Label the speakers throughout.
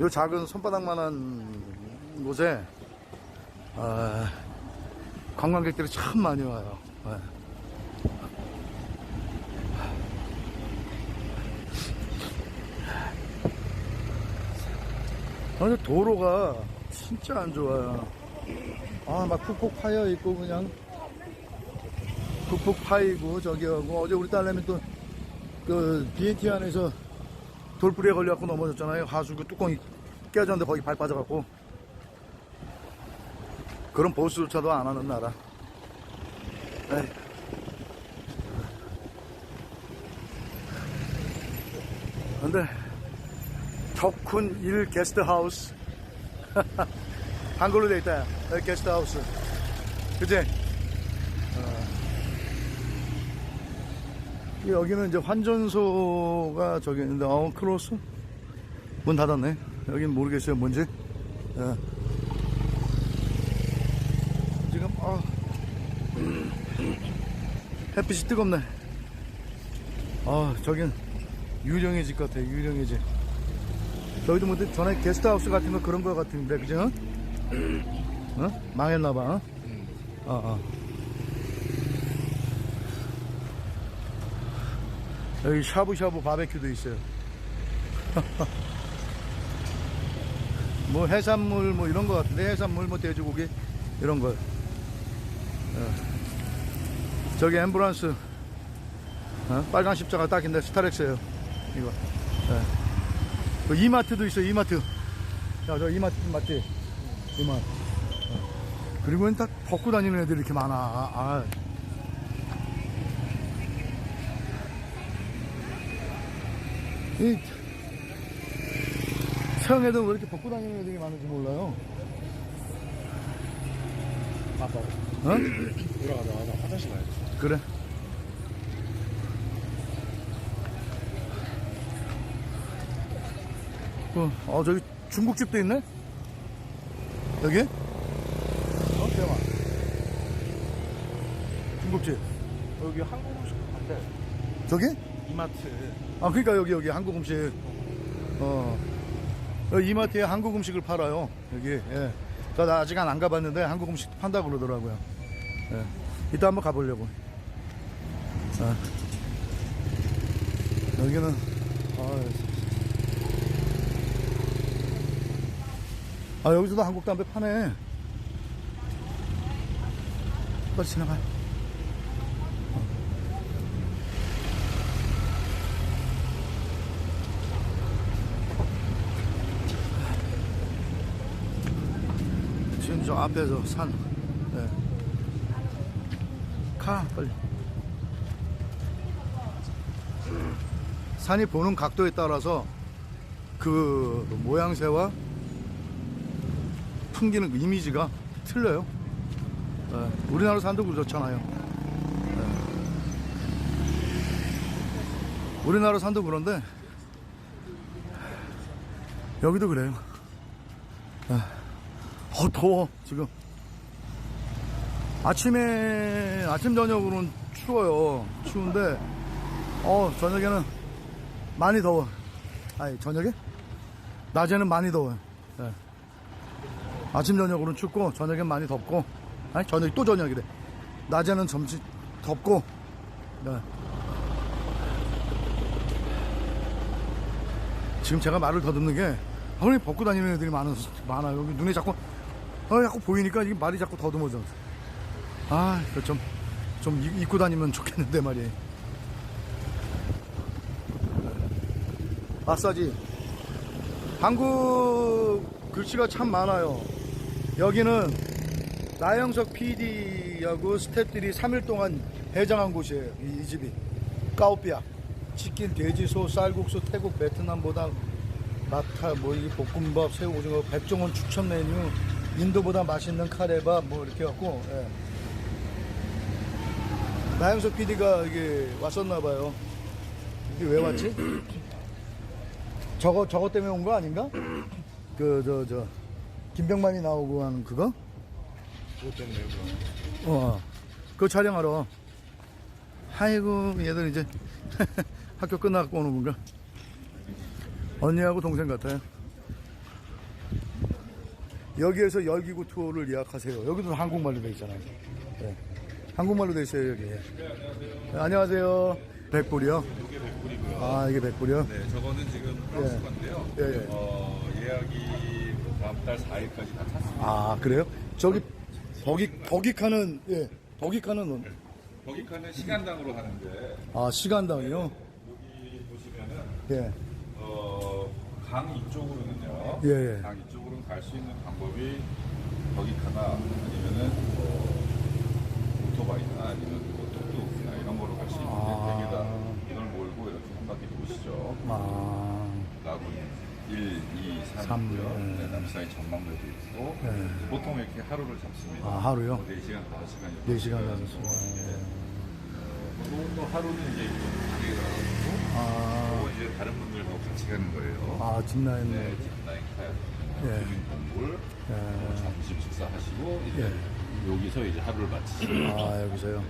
Speaker 1: 요 작은 손바닥만한 곳에 아, 관광객들이 참 많이 와요. 네. 아, 근데 도로가 진짜 안 좋아요. 아, 막 푹푹 파여 있고 그냥 푹푹 파이고 저기 하고 어제 우리 딸내미 또그 BNT 안에서 돌뿌리에 걸려갖고 넘어졌잖아요. 하수구 뚜껑이 깨졌는데 거기 발 빠져갖고 그런 보수조차도 안 하는 나라. 에이. 근데 덕훈 1 게스트하우스 한글로 돼 있다. 게스트하우스. 그치? 여기는 이제 환전소가 저기 있는데, 어, 클로스? 문 닫았네. 여긴 모르겠어요, 뭔지. 예. 지금, 아, 햇빛이 뜨겁네. 아, 저긴 유령의 집 같아, 유령의 집. 저희도 뭐 전에 게스트하우스 같은 거 그런 거 같은데, 그죠? 어? 망했나봐, 어? 어, 어. 여기 샤브샤브 바베큐도 있어요. 뭐 해산물 뭐 이런 거 같은데 해산물 뭐 돼지고기 이런 거. 어. 저기 앰뷸런스 어? 빨간 십자가 딱인데 스타렉스예요. 이거. 예. 그 이마트도 있어 이마트. 야 저 이마트 맞지? 이마트. 어. 그리고 다 벗고 다니는 애들이 이렇게 많아. 아, 이 서양에도 왜 이렇게 벗고 다니는 애들이 많은지 몰라요.
Speaker 2: 아빠
Speaker 1: 어?
Speaker 2: 돌아가자마자 화장실 가야 돼.
Speaker 1: 그래. 어, 어, 저기 중국집도 있네? 여기? 어, 대박. 중국집.
Speaker 2: 여기 한국 음식 한데
Speaker 1: 저기?
Speaker 2: 이마트
Speaker 1: 아, 그러니까 여기, 여기 한국 음식. 어. 이마트에 한국 음식을 팔아요. 여기, 예. 나 아직 안 가봤는데 한국 음식 판다고 그러더라고요. 예. 이따 한번 가보려고. 아. 여기는, 아, 아, 여기서도 한국 담배 파네. 빨리 지나가. 지 저 앞에서 산. 예. 가, 빨리. 산이 보는 각도에 따라서 그 모양새와 풍기는 그 이미지가 틀려요. 예. 우리나라 산도 그렇잖아요. 예. 우리나라 산도 그런데 여기도 그래요. 어, 더워, 지금. 아침에, 아침, 저녁으로는 추워요. 추운데, 어, 저녁에는 많이 더워. 아니, 저녁에? 낮에는 많이 더워요. 예. 아침, 저녁으로는 춥고, 저녁엔 많이 덥고, 아니, 저녁이 또 저녁이래. 낮에는 점심 덥고, 네. 지금 제가 말을 더듬는 게, 아무리 벗고 다니는 애들이 많아, 많아요. 눈에 자꾸, 어, 자꾸 보이니까 이게 말이 자꾸 더듬어져. 아, 이거 좀, 좀 입- 입고 다니면 좋겠는데 말이에요. 마사지. 한국 글씨가 참 많아요. 여기는 나영석 PD하고 스태프들이 3일 동안 해장한 곳이에요. 이, 이 집이. 까오삐아. 치킨, 돼지, 소, 쌀국수, 태국, 베트남보다 마타, 뭐, 이 볶음밥, 새우, 오징어, 백종원 추천 메뉴, 인도보다 맛있는 카레밥, 뭐, 이렇게 갖고, 예. 나영석 PD가 여기 왔었나 봐요. 이게 왜 왔지? 저거, 저거 때문에 온 거 아닌가? 그, 저, 저, 김병만이 나오고 하는 그거?
Speaker 2: 그것 때문에 여기
Speaker 1: 어, 그거 촬영하러. 아이고, 얘들 이제 학교 끝나고 오는 건가? 언니하고 동생 같아요. 여기에서 열기구 투어를 예약하세요. 여기도 한국말로 돼 있잖아요. 네. 한국말로 돼 있어요, 여기. 네, 안녕하세요. 백불이요?
Speaker 3: 이게 100불이고요.
Speaker 1: 아, 이게 백불이요?
Speaker 3: 네, 저거는 지금 프랑스 건데요.
Speaker 1: 예, 예.
Speaker 3: 어, 예약이 다음 달 4일까지 다 찼습니다.
Speaker 1: 아, 그래요? 저기, 버기, 버기카는, 예, 버기카는,
Speaker 3: 거기카는 시간당으로 하는데
Speaker 1: 아, 시간당이요?
Speaker 3: 여기 보시면은
Speaker 1: 예.
Speaker 3: 어, 강 이쪽으로는요.
Speaker 1: 예, 예.
Speaker 3: 강 이쪽으로는 갈 수 있는 방법이 거기카나 아니면은 뭐 오토바이나 아니면 뭐 뚝뚝이나 이런 거로 갈 수 있는데
Speaker 1: 아.
Speaker 3: 대개다 이걸 몰고 이렇게 한 바퀴 도시죠.
Speaker 1: 아,
Speaker 3: 라군 1, 2, 3,
Speaker 1: 삼,
Speaker 3: 있고요.
Speaker 1: 네.
Speaker 3: 네, 남사이 전망대도 있고
Speaker 1: 네.
Speaker 3: 보통 이렇게 하루를 잡습니다.
Speaker 1: 아, 하루요?
Speaker 3: 4시간, 5시간
Speaker 1: 4시간, 5시간.
Speaker 3: 그리고 또 하루는 이제 가게 가고
Speaker 1: 아,
Speaker 3: 또 이제 다른 분들하고 같이 가는 거예요.
Speaker 1: 아, 진라인.
Speaker 3: 네, 집라인 카약,
Speaker 1: 예.
Speaker 3: 주민동굴,
Speaker 1: 예.
Speaker 3: 뭐 점심 식사하시고 이제 여기서 이제 하루를 마치시고
Speaker 1: 아, 여기서요?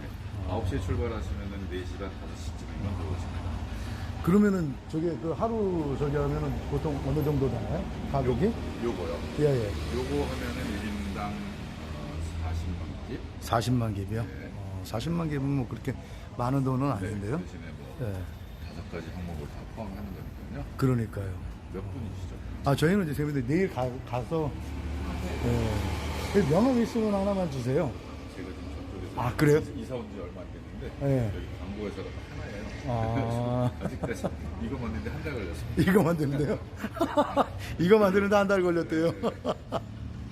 Speaker 3: 9시에 출발하시면은 4시 반, 5시쯤이면 들어오십니다.
Speaker 1: 그러면은 저게 그 하루 저기 하면은 보통 어느 정도 되나요? 가격이?
Speaker 3: 요거요.
Speaker 1: 예, 예.
Speaker 3: 요거 하면은 1인당 40만 집.
Speaker 1: 40만 깁이요?
Speaker 3: 네.
Speaker 1: 어, 40만 깁은 뭐 그렇게 많은 돈은
Speaker 3: 네,
Speaker 1: 아닌데요?
Speaker 3: 대신에 뭐
Speaker 1: 예.
Speaker 3: 다섯 가지 항목을 다 포함하는 거니까요.
Speaker 1: 그러니까요.
Speaker 3: 몇 분이시죠?
Speaker 1: 아, 저희는 이제 재밌는데 내일 가, 가서, 예. 명함 있으면 하나만 주세요.
Speaker 3: 제가 지금 저쪽에서
Speaker 1: 아, 그래요?
Speaker 3: 이사 온 지 얼마 안 됐는데
Speaker 1: 네.
Speaker 3: 여기 하나예요.
Speaker 1: 아.
Speaker 3: 아직까지 이거 만드는데 한 달 걸렸습니다.
Speaker 1: 이거 만드는데요? 이거 만드는데 한 달 걸렸대요.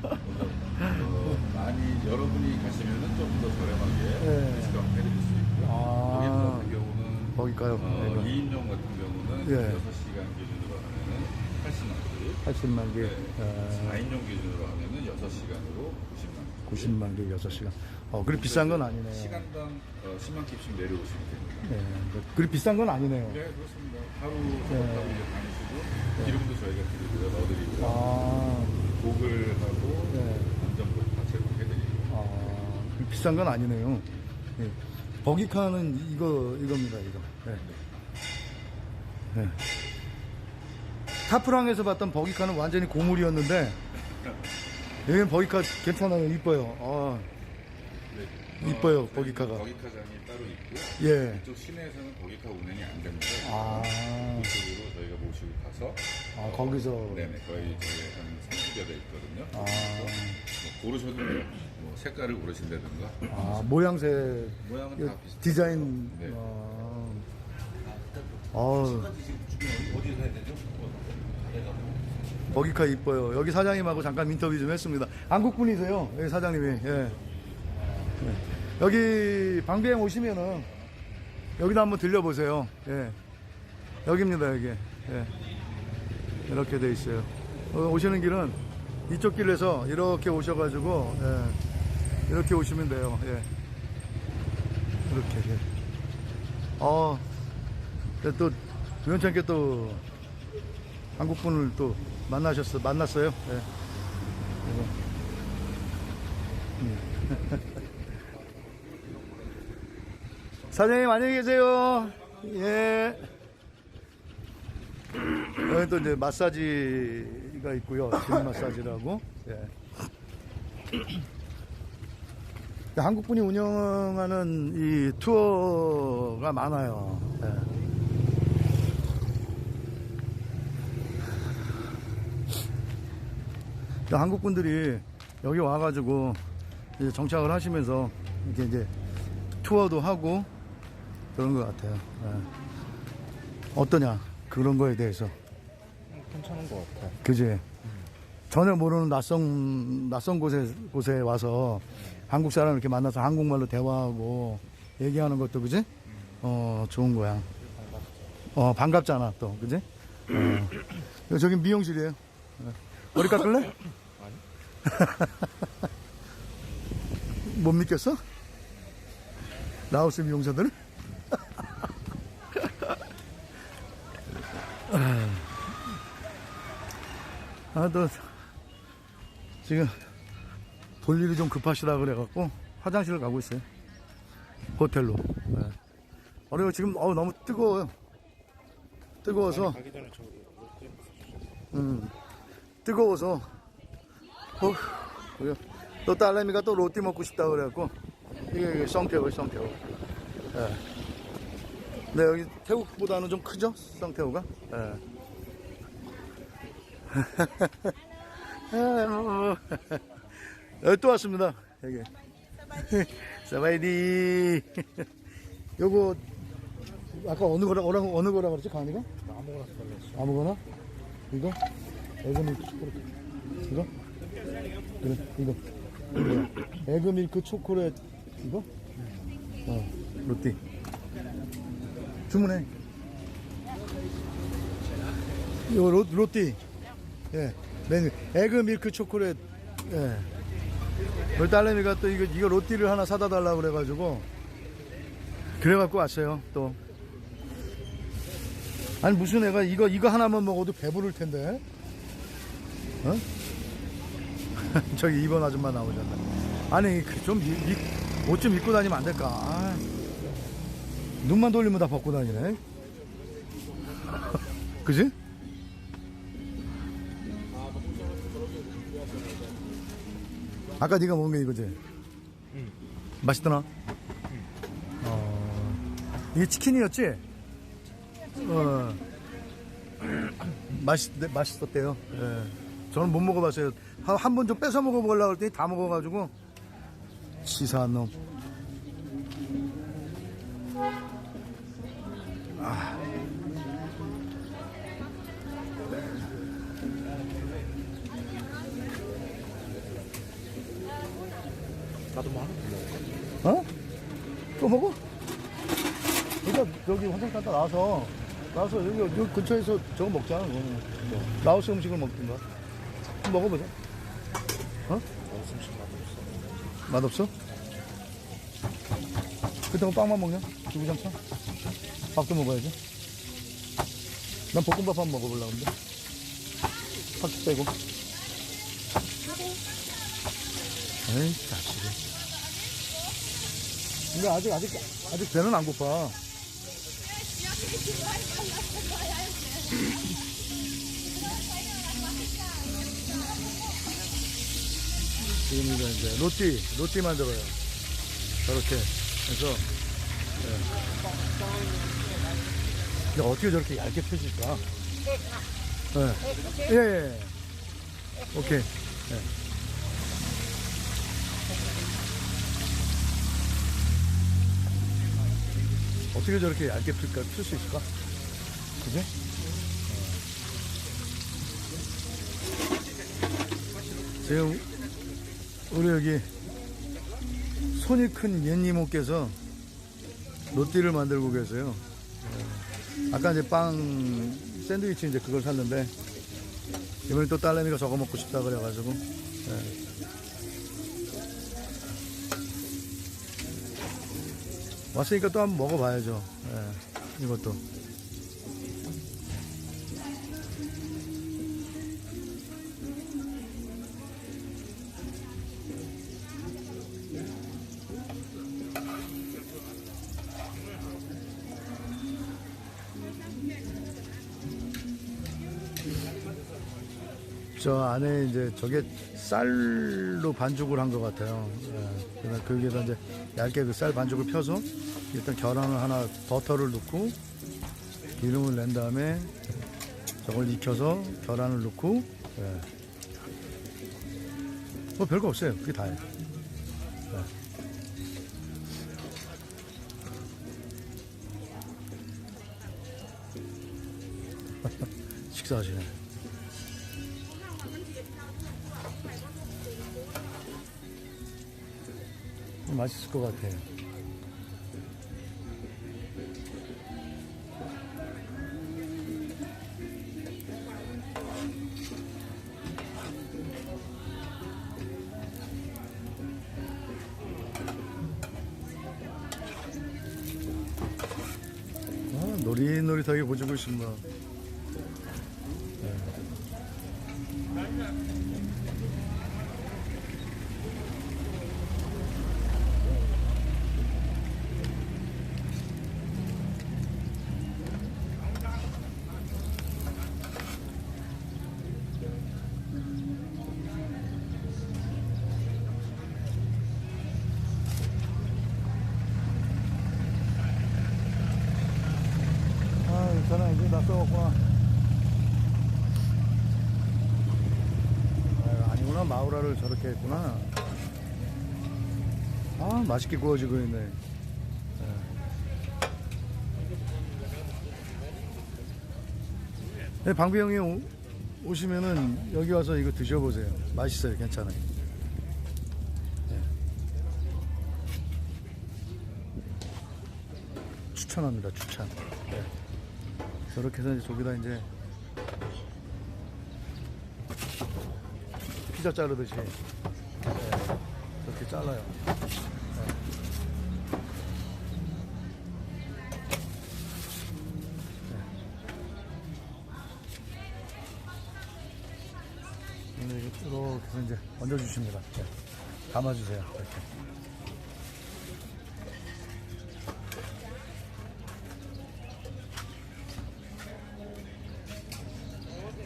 Speaker 3: 어, 많이 여러분이 가시면은 조금 더 저렴하게
Speaker 1: 네.
Speaker 3: 디스카운트 해드릴 수 있고요.
Speaker 1: 아.
Speaker 3: 거기 같은
Speaker 1: 거기까요?
Speaker 3: 어,
Speaker 1: 네.
Speaker 3: 2인용 같은 경우는
Speaker 1: 예.
Speaker 3: 6시간 기준으로 하면은 80만 원.
Speaker 1: 80만 개,
Speaker 3: 네. 4인용 기준으로 하면은 6시간으로 90만 원.
Speaker 1: 90만 개, 6시간. 어, 그리 비싼 건 아니네요.
Speaker 3: 시간당 어, 10만 킵씩 내려오시면 됩니다.
Speaker 1: 네, 그리 비싼 건 아니네요.
Speaker 3: 네, 그렇습니다. 하루 작업하고 이제 다니시고 기름도 저희가 드리고요, 넣어드리고요.
Speaker 1: 아,
Speaker 3: 복을 하고
Speaker 1: 네.
Speaker 3: 안전복 다 제공해드리고.
Speaker 1: 아, 비싼 건 아니네요. 예. 버기카는 이거, 이겁니다, 이거. 네. 네. 타프랑에서 봤던 버기카는 완전히 고물이었는데, 여기는 버기카 괜찮아요, 이뻐요. 아,
Speaker 3: 네.
Speaker 1: 이뻐요,
Speaker 3: 저희는
Speaker 1: 버기카가.
Speaker 3: 버기카장이 따로 있고
Speaker 1: 예.
Speaker 3: 이쪽 시내에서는 버기카 운행이 안 됩니다.
Speaker 1: 아.
Speaker 3: 이쪽으로 저희가 모시고 가서
Speaker 1: 아, 거기서.
Speaker 3: 네네 거의 저희 한 30여 대 있거든요.
Speaker 1: 아.
Speaker 3: 뭐 고르셔도 돼요. 뭐 색깔을 고르신다든가
Speaker 1: 아, 모양새,
Speaker 3: 모양은 다 비슷해요.
Speaker 1: 디자인,
Speaker 3: 네.
Speaker 1: 어, 어,
Speaker 3: 어디서 해야 되죠?
Speaker 1: 버기카 이뻐요. 여기 사장님하고 잠깐 인터뷰 좀 했습니다. 한국 분이세요. 여기 사장님이. 예. 예. 여기 방비행 오시면은 여기도 한번 들려보세요. 예. 여기입니다, 여기. 예. 이렇게 돼 있어요. 어, 오시는 길은 이쪽 길에서 이렇게 오셔가지고 예. 이렇게 오시면 돼요. 예. 이렇게. 예. 어, 또 우연찮게 또 한국 분을 또 만나셨어 만났어요. 예. 그리고, 음. 사장님 안녕히 계세요. 예. 여기 또 이제 마사지가 있고요. 진 마사지라고. 예. 한국 분이 운영하는 이 투어가 많아요. 예. 근데 한국 분들이 여기 와가지고 정착을 하시면서 이게 이제 투어도 하고 그런 것 같아요. 예. 어떠냐 그런 거에 대해서
Speaker 2: 괜찮은 것 같아.
Speaker 1: 그지? 전혀 모르는 낯선 낯선 곳에 곳에 와서 한국 사람 이렇게 만나서 한국말로 대화하고 얘기하는 것도 그지? 어 좋은 거야. 어 반갑잖아 또 그지? 어. 저기 미용실이에요. 어. 머리 깎을래? 아니. 못 믿겠어? 라오스 미용사들? 아, 또, 지금, 볼 일이 좀 급하시다 그래갖고, 화장실을 가고 있어요. 호텔로. 네. 그리고 지금 어 너무 뜨거워요. 뜨거워서
Speaker 2: 롯데
Speaker 1: 음, 뜨거워서 어, 그래요. 또 딸내미가 또 로띠 먹고 싶다 그래갖고 이게, 이게 썽태우 썽태우 예. 네 여기 태국보다는 좀 크죠 썽태우가 예. 여기 또 왔습니다 여기 사바이디 요거 아까 어느 거라 어느, 거라 그랬지 강아지가?
Speaker 2: 아무거나 달랬어.
Speaker 1: 아무거나? 이거? 에그밀크 초콜릿. 이거? 그래, 이거. 에그밀크 초콜릿. 이거? 어, 로띠. 주문해. 이거 로, 로띠. 예, 메뉴. 에그 밀크 초콜릿. 예. 우리 딸내미가 또 이거, 이거 로띠를 하나 사다 달라고 그래가지고. 그래갖고 왔어요, 또. 아니 무슨 애가 이거 이거 하나만 먹어도 배부를 텐데. 어? 저기 2번 아줌마 나오잖아. 아니 좀 옷 좀 입고 다니면 안 될까? 아, 눈만 돌리면 다 벗고 다니네. 그지? 아까 네가 먹은 게 이거지?
Speaker 2: 응.
Speaker 1: 맛있더나? 어, 이게 치킨이었지? 어. 맛있, 네, 맛있었대요. 예. 저는 못 먹어봤어요. 한 번 좀 뺏어 먹어보려고 했더니 다 먹어가지고. 치사한 놈.
Speaker 2: 나도 뭐 하나 불러.
Speaker 1: 어? 또 먹어? 그러니까 여기 환상 갔다 나와서, 나와서 여기, 여기 근처에서 저거 먹자. 뭐, 라오스 음식을 먹든가. 한번 먹어보자. 어?
Speaker 2: 무슨 맛없어.
Speaker 1: 맛없어? 그때는 빵만 먹냐? 두부장창? 밥도 먹어야지. 난 볶음밥 한번 먹어보려고 하는데. 팍 빼고. 에이, 자식이. 근데 아직, 아직, 아직 배는 안 고파. 지금 이거 이제 로띠, 로띠 만들어요. 저렇게 해서. 예. 근데 어떻게 저렇게 얇게 펴질까? 예, 예, 예. 오케이. 예. 어떻게 저렇게 얇게 풀까, 풀 수 있을까? 그지? 어. 지금, 우리 여기, 손이 큰 옛니모께서 로띠를 만들고 계세요. 어. 아까 이제 빵, 샌드위치 이제 그걸 샀는데, 이번에 또 딸내미가 저거 먹고 싶다 그래가지고, 예. 왔으니까 또 한번 먹어봐야죠. 예, 이것도. 저 안에 이제 저게 쌀로 반죽을 한 것 같아요. 예, 그다음 거기에다 이제 얇게 그 쌀 반죽을 펴서 일단 계란을 하나 버터를 넣고 기름을 낸 다음에 저걸 익혀서 계란을 넣고 예. 뭐 별거 없어요. 그게 다예요. 예. 식사하시네. 맛있을 것 같아요. 아, 맛있게 구워지고 있네. 예. 네, 방비 형이 오, 오시면은 여기 와서 이거 드셔보세요. 맛있어요. 괜찮아요. 네. 추천합니다. 추천. 네. 저렇게 해서 이제 저기다 이제 피자 자르듯이 네. 저렇게 잘라요. 이렇게 해서 이제 얹어주십니다. 네. 감아주세요. 이렇게.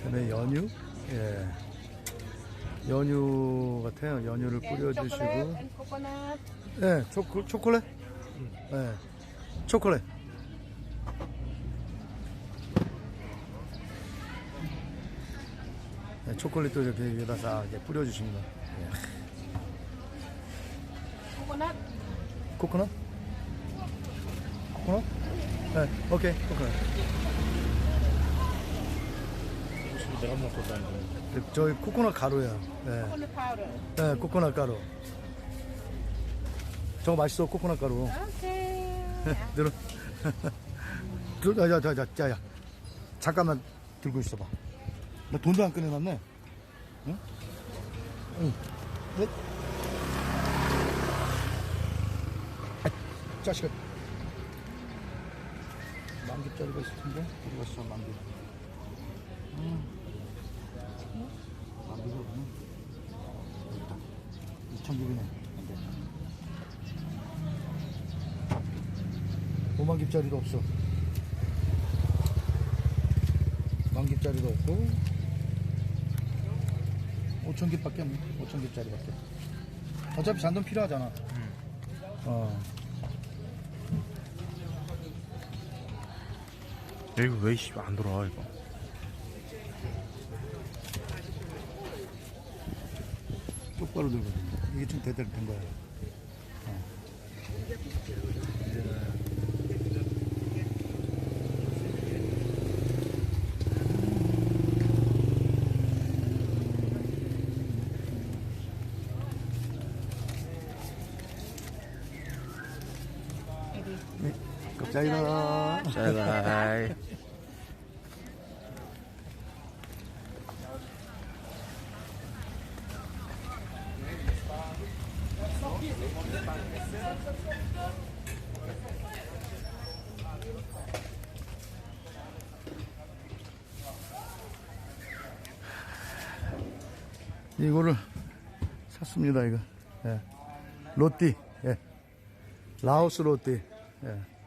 Speaker 1: 그다음에 연유, 예, 연유 같아요. 연유를 뿌려주시고,
Speaker 4: chocolate and coconut.
Speaker 1: 예, 초코, 초콜릿, 예, 초콜릿. 초콜릿도 이렇게 위에다 싹 이렇게 뿌려주십니다. 예.
Speaker 4: Coconut.
Speaker 1: 코코넛? 코코넛? 네, 오케이, 코코넛.
Speaker 2: 내가 먹고 다니는
Speaker 1: 그, 저희 코코넛 가루야. 네.
Speaker 4: Coconut powder.
Speaker 1: 네, 코코넛 가루. 저거 맛있어, 코코넛 가루.
Speaker 4: Okay.
Speaker 1: 들어. 들, 야, 야, 야, 야, 야, 야. 잠깐만 들고 있어봐. 나 돈도 안 꺼내놨네. 응? 응. 넷. 아, 자식아. 만기짜리가 있을 텐데. 어디 갔어, 만기. 음. 만기가 없네. 있다. 2,600원. 안 돼. 5만 깁짜리도 없어. 만 깁짜리도 없고 5천 깁밖에 없네. 5천 깁짜리밖에. 어차피 잔돈 필요하잖아. 어.
Speaker 2: 야 이거 왜안 돌아와 이거
Speaker 1: 똑바로 들거든요. 이게 좀 제대로 된 거야. 어. 네, 감사합니다.
Speaker 2: 바이바이
Speaker 1: 이거를 샀습니다, 이거. 예. 로띠, 예. 라오스 로띠, 예.